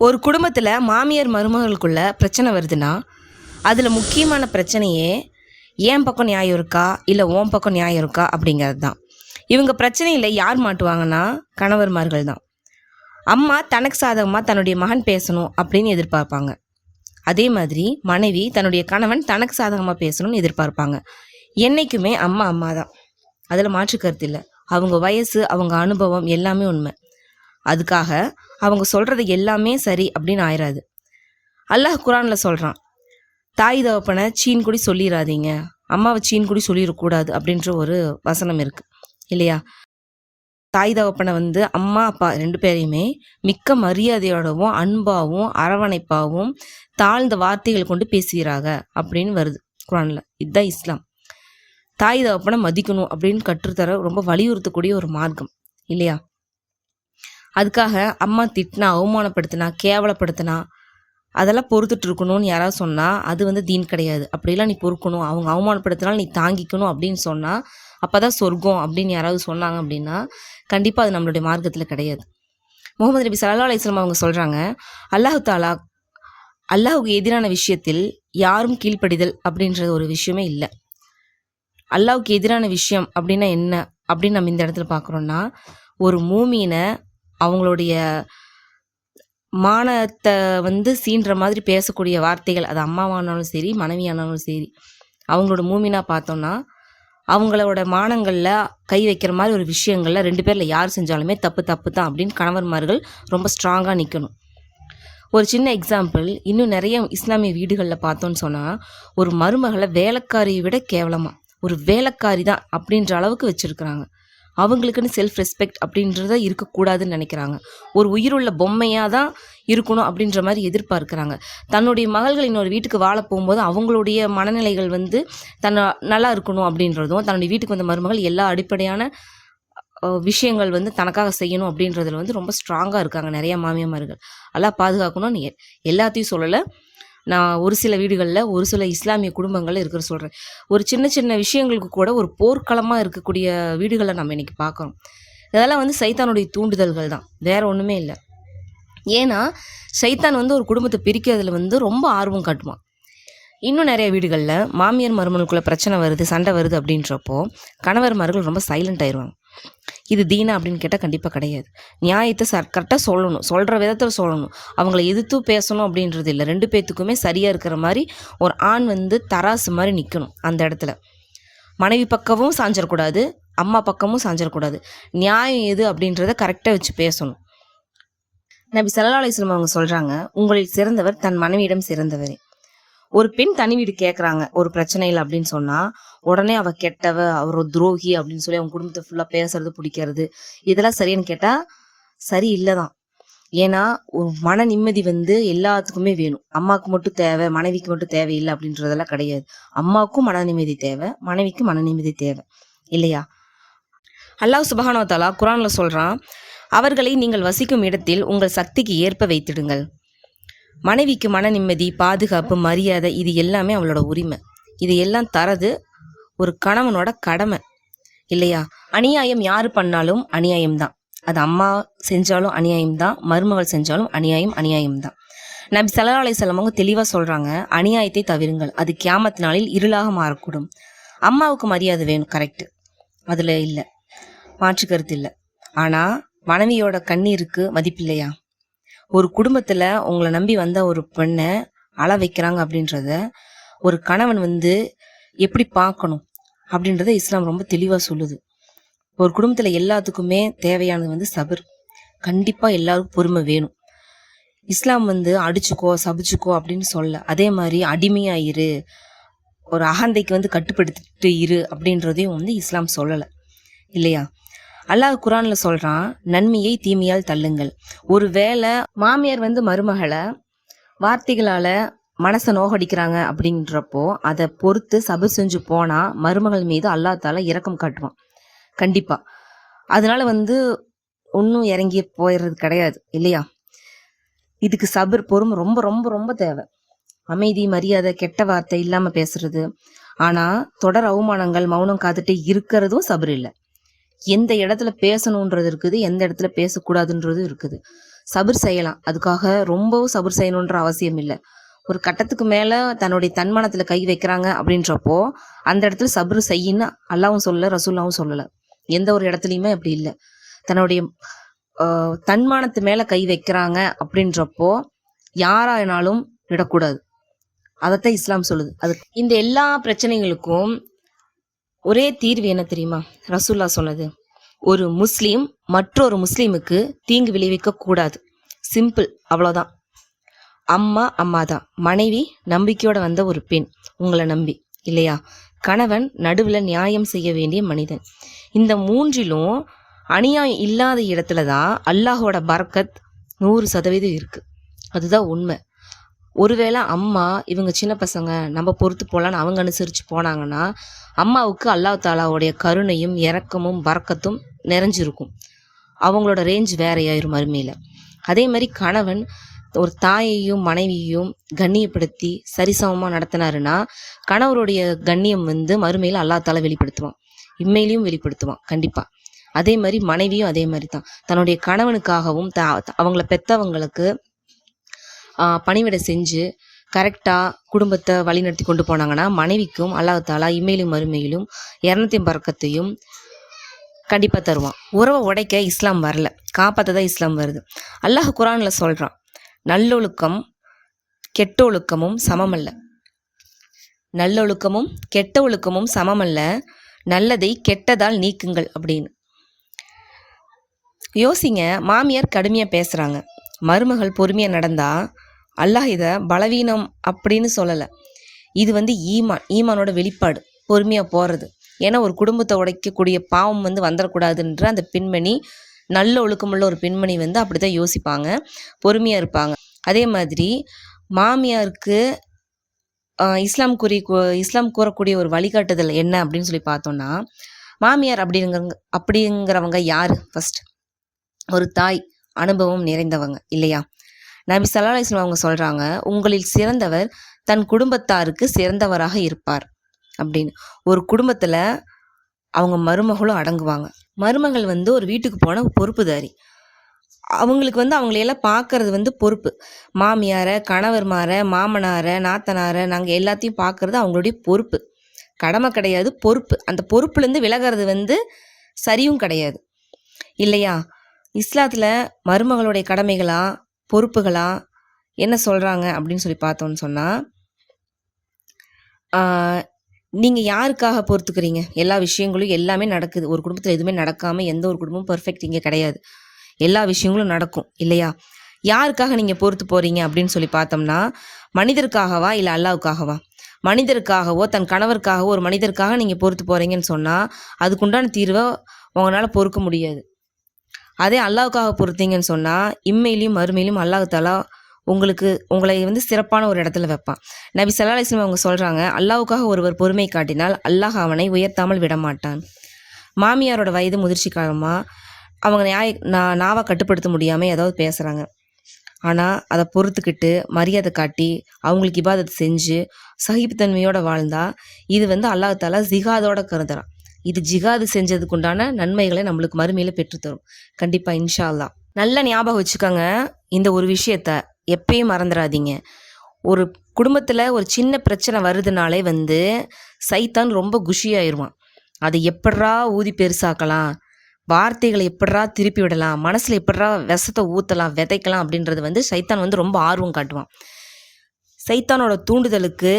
ஒரு குடும்பத்தில் மாமியார் மருமகளுக்குள்ள பிரச்சனை வருதுன்னா அதில் முக்கியமான பிரச்சனையே என் பக்கம் நியாயம் இருக்கா? இல்லை ஓன் பக்கம் நியாயம் இருக்கா? அப்படிங்கிறது தான் இவங்க பிரச்சனையில் யார் மாட்டுவாங்கன்னா கணவர்மார்கள் தான். அம்மா தனக்கு சாதகமாக தன்னுடைய மகன் பேசணும் அப்படின்னு எதிர்பார்ப்பாங்க. அதே மாதிரி மனைவி தன்னுடைய கணவன் தனக்கு சாதகமாக பேசணும்னு எதிர்பார்ப்பாங்க. என்றைக்குமே அம்மா அம்மா தான் அதில் மாற்று கருத்து இல்லை. அவங்க வயசு அவங்க அனுபவம் எல்லாமே உண்மை. அதுக்காக அவங்க சொல்கிறது எல்லாமே சரி அப்படின்னு ஆயிராது. அல்லாஹ் குரானில் சொல்கிறான் தாய் தகப்பனை சீன் குடி சொல்லிடாதீங்க அம்மாவை சீன் குடி சொல்லிடக்கூடாது அப்படின்ற ஒரு வசனம் இருக்குது இல்லையா? தாய் தகப்பனை வந்து அம்மா அப்பா ரெண்டு பேரையுமே மிக்க மரியாதையோடவும் அன்பாகவும் அரவணைப்பாகவும் தாழ்ந்த வார்த்தைகள் கொண்டு பேசுகிறாங்க அப்படின்னு வருது குரானில். இதுதான் இஸ்லாம். தாய் தகப்பனை மதிக்கணும் அப்படின்னு கற்றுத்தர ரொம்ப வலியுறுத்தக்கூடிய ஒரு மார்க்கம். இல்லையா? அதுக்காக அம்மா திட்டினா அவமானப்படுத்தினா கேவலப்படுத்தினா அதெல்லாம் பொறுத்துட்டு இருக்கணும்னு யாராவது சொன்னால் அது வந்து தீன் கிடையாது. அப்படிலாம் நீ பொறுக்கணும். அவங்க அவமானப்படுத்தினாலும் நீ தாங்கிக்கணும் அப்படின்னு சொன்னால் அப்போ தான் சொர்க்கம் அப்படின்னு யாராவது சொன்னாங்க அப்படின்னா கண்டிப்பாக அது நம்மளுடைய மார்க்கத்தில் கிடையாது. முகமது நபி சல்லா அலிஸ்லாம் அவங்க சொல்கிறாங்க அல்லாஹு தாலா அல்லாஹுக்கு எதிரான விஷயத்தில் யாரும் கீழ்ப்படிதல் அப்படின்றது ஒரு விஷயமே இல்லை. அல்லாவுக்கு எதிரான விஷயம் அப்படின்னா என்ன? அப்படின்னு நம்ம இந்த இடத்துல பார்க்குறோன்னா ஒரு மூமினை அவங்களுடைய மானத்தை வந்து சீன்ற மாதிரி பேசக்கூடிய வார்த்தைகள் அது அம்மாவானாலும் சரி மனைவியானாலும் சரி அவங்களோட மூமினா பார்த்தோன்னா அவங்களோட மானங்களில் கை வைக்கிற மாதிரி ஒரு விஷயங்களில் ரெண்டு பேரில் யார் செஞ்சாலுமே தப்பு தப்பு தான் அப்படின்னு கணவன்மார்கள் ரொம்ப ஸ்ட்ராங்காக நிற்கணும் ஒரு சின்ன எக்ஸாம்பிள் இன்னும் நிறைய இஸ்லாமிய வீடுகளில் பார்த்தோன்னு சொன்னால் ஒரு மருமகளை வேலைக்காரியை விட கேவலமாக ஒரு வேலைக்காரி தான் அப்படின்ற அளவுக்கு வச்சுருக்குறாங்க. அவங்களுக்குன்னு செல்ஃப் ரெஸ்பெக்ட் அப்படின்றத இருக்கக்கூடாதுன்னு நினைக்கிறாங்க. ஒரு உயிருள்ள பொம்மையாக தான் இருக்கணும் அப்படின்ற மாதிரி எதிர்பார்க்குறாங்க. தன்னுடைய மகள்கள் இன்னொரு வீட்டுக்கு வாழ போகும்போது அவங்களுடைய மனநிலைகள் வந்து தன்னை நல்லா இருக்கணும் அப்படின்றதும் தன்னுடைய வீட்டுக்கு வந்த மருமகள் எல்லா அடிப்படையான விஷயங்கள் வந்து தனக்காக செய்யணும் அப்படின்றதுல வந்து ரொம்ப ஸ்ட்ராங்காக இருக்காங்க நிறைய மாமியமார்கள் எல்லாம் பாதுகாக்கணும்னு எல்லாத்தையும் சொல்லலை. நான் ஒரு சில வீடுகளில் ஒரு சில இஸ்லாமிய குடும்பங்களில் இருக்கிற சொல்கிறேன் ஒரு சின்ன சின்ன விஷயங்களுக்கு கூட ஒரு போர்க்களமாக இருக்கக்கூடிய வீடுகளை நம்ம இன்றைக்கி பார்க்குறோம் இதெல்லாம் வந்து சைத்தானுடைய தூண்டுதல்கள் தான். வேறு ஒன்றுமே இல்லை. ஏன்னா சைத்தான் வந்து ஒரு குடும்பத்தை பிரிக்கிறதுல வந்து ரொம்ப ஆர்வம் காட்டுவான். இன்னும் நிறைய வீடுகளில் மாமியார் மருமனுக்குள்ளே பிரச்சனை வருது சண்டை வருது அப்படின்றப்போ கணவர்மார்கள் ரொம்ப சைலண்ட் ஆயிடுவாங்க இது தீனா அப்படின்னு கேட்டால் கண்டிப்பாக கிடையாது. நியாயத்தை ச கரெக்டாக சொல்லணும். சொல்கிற விதத்தில் சொல்லணும். அவங்கள எதிர்த்து பேசணும் அப்படின்றது இல்லை. ரெண்டு பேர்த்துக்குமே சரியாக இருக்கிற மாதிரி ஒரு ஆண் வந்து தராசு மாதிரி நிற்கணும் அந்த இடத்துல. மனைவி பக்கமும் சாஞ்சிடக்கூடாது அம்மா பக்கமும் சாஞ்சிடக்கூடாது. நியாயம் எது அப்படின்றத கரெக்டாக வச்சு பேசணும். நபி சல்லா அலிஸ்லம் அவங்க சொல்கிறாங்க உங்களில் சிறந்தவர் தன் மனைவியிடம் சிறந்தவரே. ஒரு பெண் தனி வீடு கேட்குறாங்க ஒரு பிரச்சனை இல்லை அப்படின்னு சொன்னால் உடனே அவள் கெட்டவ அவர் துரோகி அப்படின்னு சொல்லி அவங்க குடும்பத்தை ஃபுல்லாக பேசுறது பிடிக்கிறது இதெல்லாம் சரின்னு கேட்டால் சரி இல்லை தான் ஏன்னா ஒரு மன நிம்மதி வந்து எல்லாத்துக்குமே வேணும். அம்மாவுக்கு மட்டும் தேவை மனைவிக்கு மட்டும் தேவையில்லை அப்படின்றதெல்லாம் கிடையாது. அம்மாவுக்கும் மன நிம்மதி தேவை மனைவிக்கும் மன நிம்மதி தேவை. இல்லையா? அல்லாஹ் சுபஹானோ தாலா குரானில் சொல்கிறான் அவர்களை நீங்கள் வசிக்கும் இடத்தில் உங்கள் சக்திக்கு ஏற்ப வைத்திடுங்கள். மனைவிக்கு மன நிம்மதி பாதுகாப்பு மரியாதை இது எல்லாமே அவளோட உரிமை. இது எல்லாம் தரது ஒரு கணவனோட கடமை. இல்லையா? அநியாயம் யார் பண்ணாலும் அநியாயம் தான். அது அம்மா செஞ்சாலும் அநியாயம் தான் மருமகள் செஞ்சாலும் அநியாயம் அநியாயம்தான் நபி ஸல்லல்லாஹு அலைஹி அவங்க தெளிவாக சொல்கிறாங்க அநியாயத்தை தவிருங்கள். அது கியாமத் நாளில் இருளாக மாறக்கூடும். அம்மாவுக்கு மரியாதை வேணும் கரெக்டு அதில் இல்லை. மாற்று கருத்து இல்லை. ஆனால் மனைவியோட கண்ணீருக்கு மதிப்பில்லையா? ஒரு குடும்பத்தில் உங்களை நம்பி வந்த ஒரு பெண்ணை அள வைக்கிறாங்க அப்படின்றத ஒரு கணவன் வந்து எப்படி பார்க்கணும் அப்படின்றத இஸ்லாம் ரொம்ப தெளிவாக சொல்லுது. ஒரு குடும்பத்தில் எல்லாத்துக்குமே தேவையானது வந்து சபர். கண்டிப்பாக எல்லாருக்கும் பொறுமை வேணும். இஸ்லாம் வந்து அடிச்சுக்கோ சபிச்சுக்கோ அப்படின்னு சொல்ல அதே மாதிரி அடிமையாயிரு ஒரு அகந்தைக்கு வந்து கட்டுப்படுத்திட்டு இரு அப்படின்றதையும் வந்து இஸ்லாம் சொல்லலை. இல்லையா? அல்லாஹ் குரான்ல சொல்றான் நன்மையை தீமையால் தள்ளுங்கள். ஒரு வேளை மாமியார் வந்து மருமகளை வார்த்தைகளால மனசை நோகடிக்கிறாங்க அப்படின்றப்போ அதை பொறுத்து சபர் செஞ்சு போனா மருமகள் மீது அல்லாஹ் தாலா இரக்கம் காட்டுவான். கண்டிப்பா. அதனால வந்து ஒன்றும் இறங்கி போயிடுறது கிடையாது இல்லையா? இதுக்கு சபர் பொறுமை ரொம்ப ரொம்ப ரொம்ப தேவை. அமைதி மரியாதை கெட்ட வார்த்தை இல்லாமல் பேசுறது. ஆனால் தொடர் அவமானங்கள் மௌனம் காத்துட்டு இருக்கிறதும் சபர் இல்லை. எந்த இடத்துல பேசணுன்றது இருக்குது எந்த இடத்துல பேசக்கூடாதுன்றதும் இருக்குது. சபர் செய்யலாம். அதுக்காக ரொம்பவும் சபர் செய்யணுன்ற அவசியம் இல்லை. ஒரு கட்டத்துக்கு மேலே தன்னுடைய தன்மானத்தில் கை வைக்கிறாங்க அப்படின்றப்போ அந்த இடத்துல சபர் செய்யின்னு அல்லாவும் சொல்லலை ரசூல்லாவும் சொல்லலை. எந்த ஒரு இடத்துலையுமே அப்படி இல்லை. தன்னுடைய தன்மானத்து மேலே கை வைக்கிறாங்க அப்படின்றப்போ யாராயினாலும் விடக்கூடாது. அதைத்தான் இஸ்லாம் சொல்லுது. அது இந்த எல்லா பிரச்சனைகளுக்கும் ஒரே தீர்வு என்ன தெரியுமா? ரசூல்லா சொன்னது. ஒரு முஸ்லீம் மற்றொரு முஸ்லீமுக்கு தீங்கு விளைவிக்க கூடாது. சிம்பிள். அவ்வளோதான் அம்மா அம்மா தான் மனைவி நம்பிக்கையோட வந்த ஒரு பெண். உங்களை நம்பி. இல்லையா? கணவன் நடுவில் நியாயம் செய்ய வேண்டிய மனிதன். இந்த மூன்றிலும் அநியாயம் இல்லாத இடத்துல தான் அல்லாஹோட பரக்கத் நூறு சதவீதம் இருக்குது அதுதான் உண்மை. ஒருவேளை அம்மா இவங்க சின்ன பசங்க நம்ம பொறுத்து போகலான்னு அவங்க அனுசரித்து போனாங்கன்னா அம்மாவுக்கு அல்லாஹ் தாலாவுடைய கருணையும் இரக்கமும் பறக்கத்தும் நிறைஞ்சிருக்கும். அவங்களோட ரேஞ்ச் வேறையாயிரும் மறுமையில் அதே மாதிரி கணவன் ஒரு தாயையும் மனைவியையும் கண்ணியப்படுத்தி சரிசமமாக நடத்தினாருன்னா கணவருடைய கண்ணியம் வந்து மறுமையில் அல்லாஹ் தாலா வெளிப்படுத்துவான். இம்மையிலையும் வெளிப்படுத்துவான் கண்டிப்பாக அதே மாதிரி மனைவியும் அதே மாதிரி தான். தன்னுடைய கணவனுக்காகவும் த அவங்கள பெற்றவங்களுக்கு பணிவிடை செஞ்சு கரெக்டாக குடும்பத்தை வழிநடத்தி கொண்டு போனாங்கன்னா மனைவிக்கும் அல்லாஹாலா இமையிலும் இம்மையிலும் மறுமையிலும் இரநூத்தி பறக்கத்தையும் கண்டிப்பாக தருவான். உறவை உடைக்க இஸ்லாம் வரல. காப்பாற்ற தான் இஸ்லாம் வருது. அல்லாஹ் குரானில் சொல்கிறான் நல்லொழுக்கம் கெட்ட ஒழுக்கமும் சமமல்ல. நல்லொழுக்கமும் கெட்ட ஒழுக்கமும் சமமல்ல. நல்லதை கெட்டதால் நீக்குங்கள் அப்படின்னு. யோசிங்க மாமியார் கடுமையாக பேசுகிறாங்க மருமகள் பொறுமையாக நடந்தால் அல்லாஹ் இதை பலவீனம் அப்படின்னு சொல்லலை. இது வந்து ஈமான் ஈமானோட வெளிப்பாடு பொறுமையாக போகிறது ஏன்னா ஒரு குடும்பத்தை உடைக்கக்கூடிய பாவம் வந்து வந்துடக்கூடாதுன்ற அந்த பெண்மணி நல்ல ஒழுக்கமுள்ள ஒரு பெண்மணி வந்து அப்படி தான் யோசிப்பாங்க பொறுமையாக இருப்பாங்க. அதே மாதிரி மாமியாருக்கு இஸ்லாம் கூறி கூ- இஸ்லாம் கூறக்கூடிய ஒரு வழிகாட்டுதல் என்ன அப்படின்னு சொல்லி பார்த்தோம்னா மாமியார் அப்படிங்கிறவங்க அப்படிங்கிறவங்க யார் ஃபர்ஸ்ட் ஒரு தாய் அனுபவம் நிறைந்தவங்க இல்லையா? நபி சல்லா அலைஹி அவங்க சொல்கிறாங்க உங்களில் சிறந்தவர் தன் குடும்பத்தாருக்கு சிறந்தவராக இருப்பார். அப்படின்னு. ஒரு குடும்பத்தில் அவங்க மருமகளும் அடங்குவாங்க. மருமகள் வந்து ஒரு வீட்டுக்கு போன பொறுப்புதாரி. அவங்களுக்கு வந்து அவங்களையெல்லாம் பார்க்கறது வந்து பொறுப்பு. மாமியாரை கணவர்மாரை மாமனாரை நாத்தனாரை நாங்கள் எல்லாத்தையும் பார்க்குறது அவங்களுடைய பொறுப்பு. கடமை கிடையாது பொறுப்பு. அந்த பொறுப்புலேருந்து விலகிறது வந்து சரியும் கிடையாது. இல்லையா? இஸ்லாத்தில் மருமகளுடைய கடமைகளாக பொறுப்புகளா? என்ன சொல்கிறாங்க அப்படின்னு சொல்லி பார்த்தோன்னு சொன்னால் நீங்கள் யாருக்காக பொறுத்துக்கிறீங்க? எல்லா விஷயங்களும் எல்லாமே நடக்குது. ஒரு குடும்பத்தில் எதுவுமே நடக்காமல் எந்த ஒரு குடும்பமும் பர்ஃபெக்ட் இங்கே கிடையாது. எல்லா விஷயங்களும் நடக்கும் இல்லையா? யாருக்காக நீங்கள் பொறுத்து போகிறீங்க அப்படின்னு சொல்லி பார்த்தோம்னா மனிதருக்காகவா இல்லை அல்லாவுக்காகவா? மனிதருக்காகவோ தன் கணவருக்காகவோ ஒரு மனிதருக்காக நீங்கள் பொறுத்து போகிறீங்கன்னு சொன்னால் அதுக்குண்டான தீர்வை உங்களால் பொறுக்க முடியாது. அதே அல்லாவுக்காக பொறுத்தீங்கன்னு சொன்னால் இம்மையிலையும் மறுமையிலும் அல்லாஹாலா உங்களுக்கு உங்களை வந்து சிறப்பான ஒரு இடத்துல வைப்பான். நபி சல்லா அலைஹி அவங்க சொல்கிறாங்க அல்லாவுக்காக ஒருவர் பொறுமை காட்டினால் அல்லாஹ் அவனை உயர்த்தாமல் விடமாட்டான். மாமியாரோட வயது முதிர்ச்சி காலமாக அவங்க நியாய நான் நாவை கட்டுப்படுத்த முடியாமல் ஏதாவது பேசுகிறாங்க ஆனால் அதை பொறுத்துக்கிட்டு மரியாதை காட்டி அவங்களுக்கு இபாதத்தை செஞ்சு சகிப்புத்தன்மையோடு வாழ்ந்தால் இது வந்து அல்லாஹ் ஜிகாதோட கருதுறான் இது ஜிகாது செஞ்சதுக்கு உண்டான நன்மைகளை நம்மளுக்கு மறுமையில் பெற்றுத்தரும். கண்டிப்பாக இன்ஷா அல்லா நல்ல ஞாபகம் வச்சுக்கோங்க இந்த ஒரு விஷயத்த எப்பயும் மறந்துடாதீங்க ஒரு குடும்பத்தில் ஒரு சின்ன பிரச்சனை வருதுனாலே வந்து சைத்தான் ரொம்ப குஷியாயிருவான். அதை எப்படா ஊதி பெருசாக்கலாம் வார்த்தைகளை எப்படா திருப்பி விடலாம் மனசில் எப்படா விஷத்தை ஊற்றலாம் விதைக்கலாம் அப்படின்றது வந்து சைத்தான் வந்து ரொம்ப ஆர்வம் காட்டுவான். சைத்தானோட தூண்டுதலுக்கு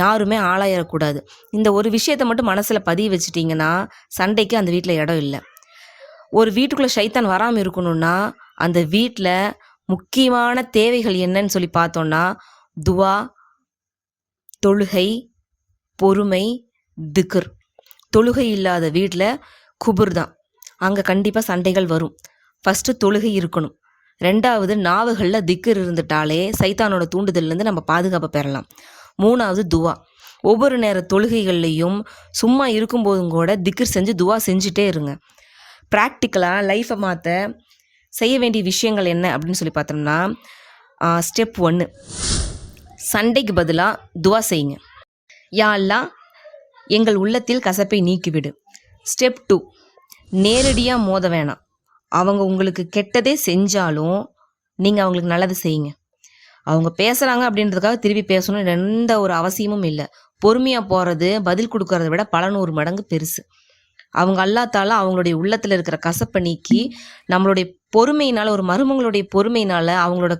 யாருமே ஆளாயிடக்கூடாது இந்த ஒரு விஷயத்தை மட்டும் மனசில் பதிய வச்சிட்டிங்கன்னா சண்டைக்கு அந்த வீட்டில் இடம் இல்லை. ஒரு வீட்டுக்குள்ளே சைத்தான் வராமல் இருக்கணும்னா அந்த வீட்டில் முக்கியமான தேவைகள் என்னன்னு சொல்லி பார்த்தோன்னா துவா தொழுகை பொறுமை திக்ர். தொழுகை இல்லாத வீட்டில் குபுர் தான். அங்கே கண்டிப்பாக சண்டைகள் வரும். ஃபஸ்ட்டு தொழுகை இருக்கணும். ரெண்டாவது நாவுகளில் திக்கர் இருந்துட்டாலே சைத்தானோட தூண்டுதல்லேருந்து நம்ம பாதுகாப்பை பெறலாம். மூணாவது துவா. ஒவ்வொரு நேர தொழுகைகள்லையும் சும்மா இருக்கும்போதும் கூட திக்கர் செஞ்சு துவா செஞ்சுட்டே இருங்க. ப்ராக்டிக்கலாக லைஃப்பை மாற்ற செய்ய வேண்டிய விஷயங்கள் என்ன அப்படின்னு சொல்லி பார்த்தோம்னா ஸ்டெப் ஒன்று சண்டைக்கு பதிலாக துவா செய்யுங்க. யா எங்கள் உள்ளத்தில் கசப்பை நீக்கிவிடு. ஸ்டெப் டூ நேரடியாக மோத வேணாம். அவங்க உங்களுக்கு கெட்டதே செஞ்சாலும் நீங்கள் அவங்களுக்கு நல்லது செய்யுங்க. அவங்க பேசுகிறாங்க அப்படின்றதுக்காக திருப்பி பேசணும் எந்த ஒரு அவசியமும் இல்லை. பொறுமையாக போகிறது பதில் கொடுக்கறத விட பல நூறு மடங்கு பெருசு. அவங்க அல்லாத்தால அவங்களுடைய உள்ளத்தில் இருக்கிற கசப்பை நீக்கி நம்மளுடைய பொறுமையினால் ஒரு மருமங்களுடைய பொறுமையினால் அவங்களோட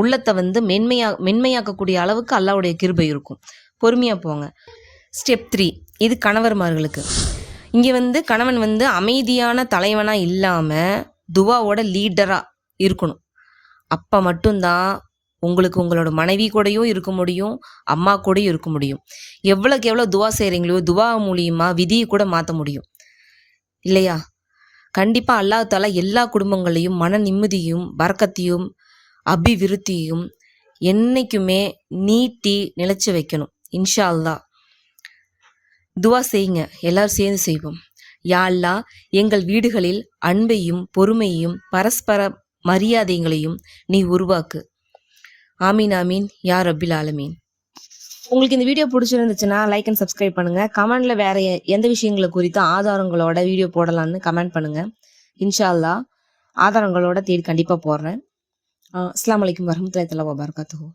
உள்ளத்தை வந்து மென்மையா மென்மையாக்கக்கூடிய அளவுக்கு அல்லாவுடைய கிருபை இருக்கும். பொறுமையாக போங்க. ஸ்டெப் த்ரீ இது கணவர்மார்களுக்கு. இங்கே வந்து கணவன் வந்து அமைதியான தலைவனாக இல்லாமல் துவாவோட லீடராக இருக்கணும். அப்போ மட்டும்தான் உங்களுக்கு உங்களோட மனைவி கூடயும் இருக்க முடியும் அம்மா கூடயும் இருக்க முடியும். எவ்வளோக்கு எவ்வளோ துவா செய்கிறீங்களோ துவா மூலியமாக விதியை கூட மாற்ற முடியும். இல்லையா? கண்டிப்பாக அல்லாஹ் எல்லா குடும்பங்களையும் மன நிம்மதியும் வரக்கத்தையும் அபிவிருத்தியும் என்னைக்குமே நீட்டி நிலச்சி வைக்கணும் இன்ஷா அல்லாஹ். துவா செய்யுங்க. எல்லாரும் சேர்ந்து செய்வோம். யாழ்லா எங்கள் வீடுகளில் அன்பையும் பொறுமையும் பரஸ்பர மரியாதைகளையும் நீ உருவாக்கு. ஆமீன் ஆமீன். யார் அபில் ஆலமீன். உங்களுக்கு இந்த வீடியோ பிடிச்சிருந்துச்சுன்னா லைக் அண்ட் சப்ஸ்கிரைப் பண்ணுங்க. கமெண்ட்ல வேற எந்த விஷயங்களை குறித்து ஆதாரங்களோட வீடியோ போடலாம்னு கமெண்ட் பண்ணுங்க. இன்ஷா ஆதாரங்களோட தேடி கண்டிப்பாக போடுறேன் அஸ்லாம் வலைக்கம் வரமத்துல வபர்காத்துஹூ.